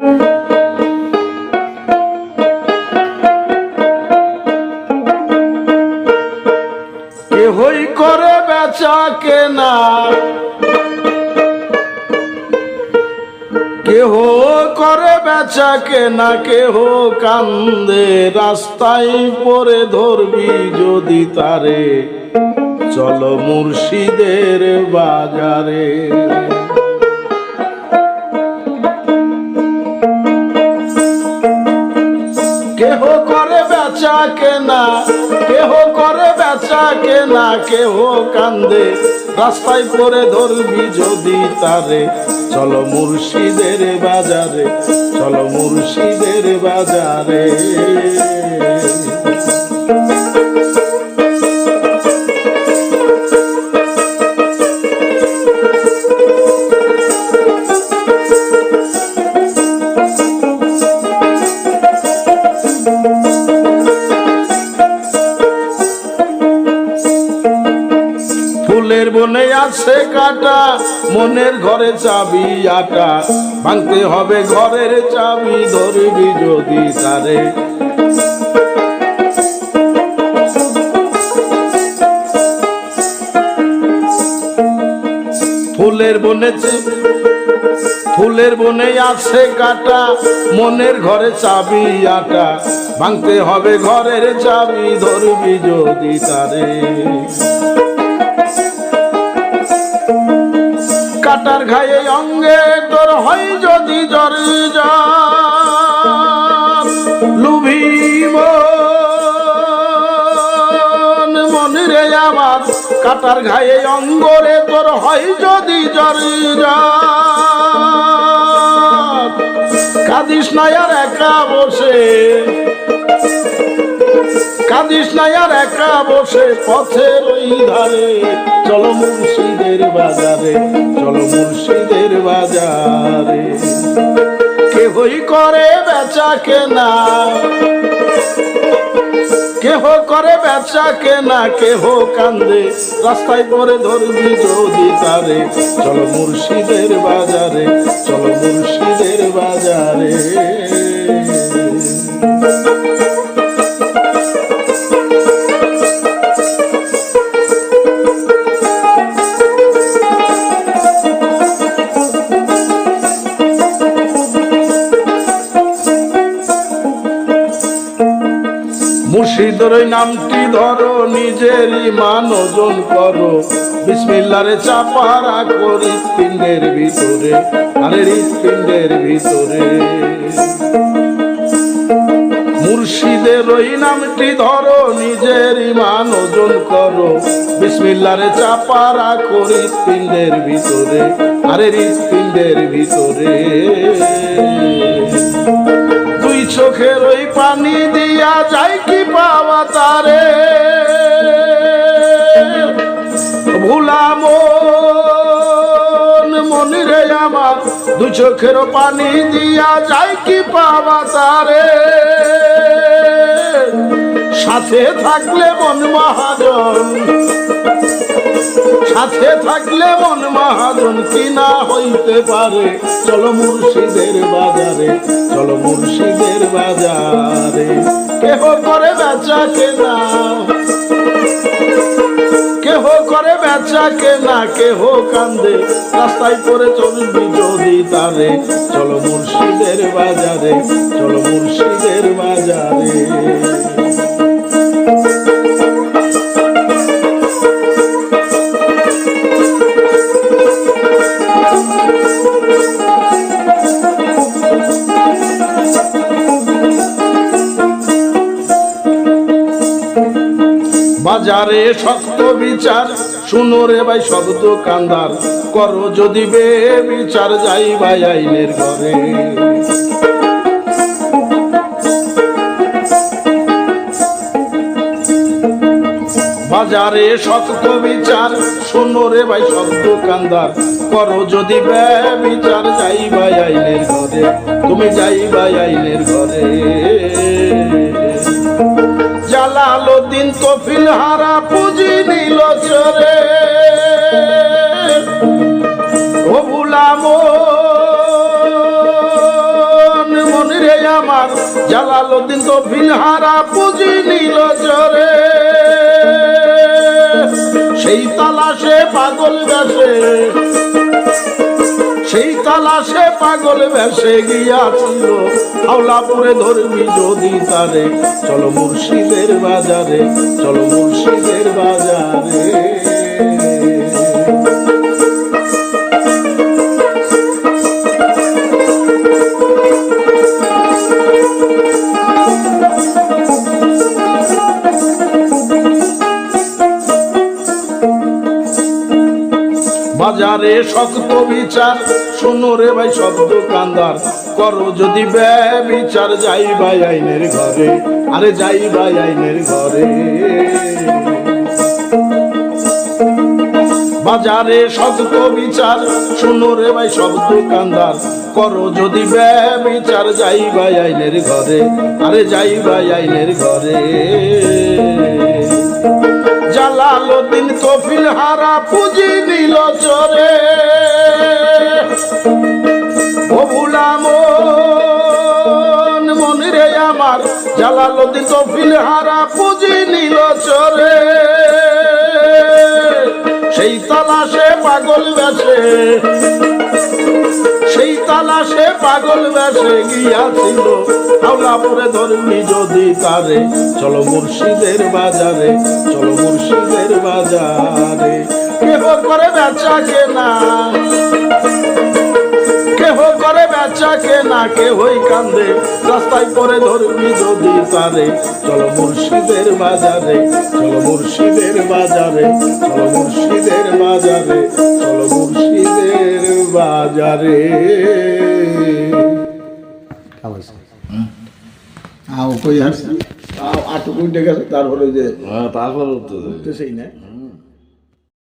কেহই করে বেচা কেনা। কেহ করে বেচা কেনা, কেহ কান্দে, রাস্তায় পরে ধরবি যদি তারে। চলো মুর্শিদের বাজারে। কেনা, কেহ করে বেচা কেনা, কেহ কান্দে। রাস্তায় পরে ধরবি যদি তারে, চলো মুর্শিদের বাজারে, চলো মুর্শিদের বাজারে। ফুলের বনে আছে কাটা, মনের ঘরে চাবি আটা। ভাঙতে হবে ঘরের চাবি, ধরবি যদি তারে। ফুলের বনে ফুলের বনে আছে কাটা, মনের ঘরে চাবি আটা। ভাঙতে হবে ঘরের চাবি, ধরবি যদি তারে। কাটার ঘায়ে অঙ্গে তোর হয় যদি জ্বর লুভি মন, মনিরে আমার কাটার ঘায়ে অঙ্গরে তোর হয় যদি জ্বর কাদিস নায়ার একা বসে। কাদিস নায়ার একা বসে পথের ওই ধারে। চলো মুর্শিদের বাজারে, চলো মুর্শিদের বাজারে। কেহই করে বেচা কেনা, কেহ করে বেচা কেনা, কেহ কান্দে। রাস্তায় পরে ধরবি যদি তারে। চলো মুর্শিদের বাজারে। ওই নামটি ধরো নিজের ইমান ওজন করো। বিসমিল্লারে চাপারা করি পিণ্ডের ভিতরে আরে হৃৎপিণ্ডের ভিতরে। মুর্শিদের ওই নামটি ধরো নিজের ইমান ওজন করো। বিসমিল্লারে চাপারা করি পিণ্ডের ভিতরে আরে হৃৎপিণ্ডের ভিতরে। দুই চোখের ওই পানি দিয়া যাই কি পাওয়া তারে? ভুলাম মনিরে আমার, দু চোখের পানি দিয়া যাই কি পাওয়া তারে? সাথে থাকলে মন মহাজন সাথে থাকলে মন মহাজন কিনা হইতে পারে? চলো মুর্শিদের বাজারে, চলো মুর্শিদের বাজারে। কেহ করে বেচা কেনা, কেহ করে বেচা কেনা, কেহ কান্দে। রাস্তায় পরে চলবি যদি তারে, চলো মুর্শিদের বাজারে, চলো মুর্শিদের বাজারে শক্ত বিচার। শুনো রে ভাই, শব্দ কান্দার। করো যদি বে বিচার যাই ভাই আইনের ঘরে। বাজারে শক্ত বিচার, শোনো রে ভাই, শব্দ কান্দার। করো যদি বে বিচার যাই ভাই আইনের ঘরে। তুমি যাই ভাই আইনের ঘরে। কফিল হারা পুঁজি নিল চরে ও ভুলাম জালালুদ্দিন তো ফিলহারা পুঁজি নিল জরে সেই তালাশে পাগল সেই তালাশে পাগল বেসে গিয়াছিল। হাওলাপুরে ধরবি যদি তারে। চলো মুর্শিদের বাজারে চলো মুর্শিদের বাজারে। বাজারে শক্ত বিচার শোনো রে ভাই সব দোকানদার, করো যদি বিচার যাই ভাই আইনের ঘরে, আরে যাই ভাই আইনের ঘরে। বাজারে শক্ত বিচার শোনো রে ভাই সব দোকানদার, করো যদি বিচার যাই ভাই আইনের ঘরে, আরে যাই ভাই আইনের ঘরে। জালালুদ্দিন কফিল হারা পুঁজি নিল চরে। ও ভুলাম মন রে আমার জালালুদ্দিন কফিল হারা পুঁজি নিল চরে। সেই তালাশে পাগল বেছে সেই তালাশে পাগল বেশে গিয়াছিল। হাওলাপুরে ধর্মী যদি তারে, চলো মুর্শিদের বাজারে, চলো মুর্শিদের বাজারে। কেহ করে বেচা কেনা, কেহ করে বেচা কেনা, কেহই কান্দে। রাস্তায় পরে ধরবি যদি তারে, চলো মুর্শিদের বাজারে, চলো মুর্শিদের বাজারে, চলো মুর্শিদের বাজারে, চলো মুর্শিদের বাজারে। তারপরে যে তারপরে সেই না।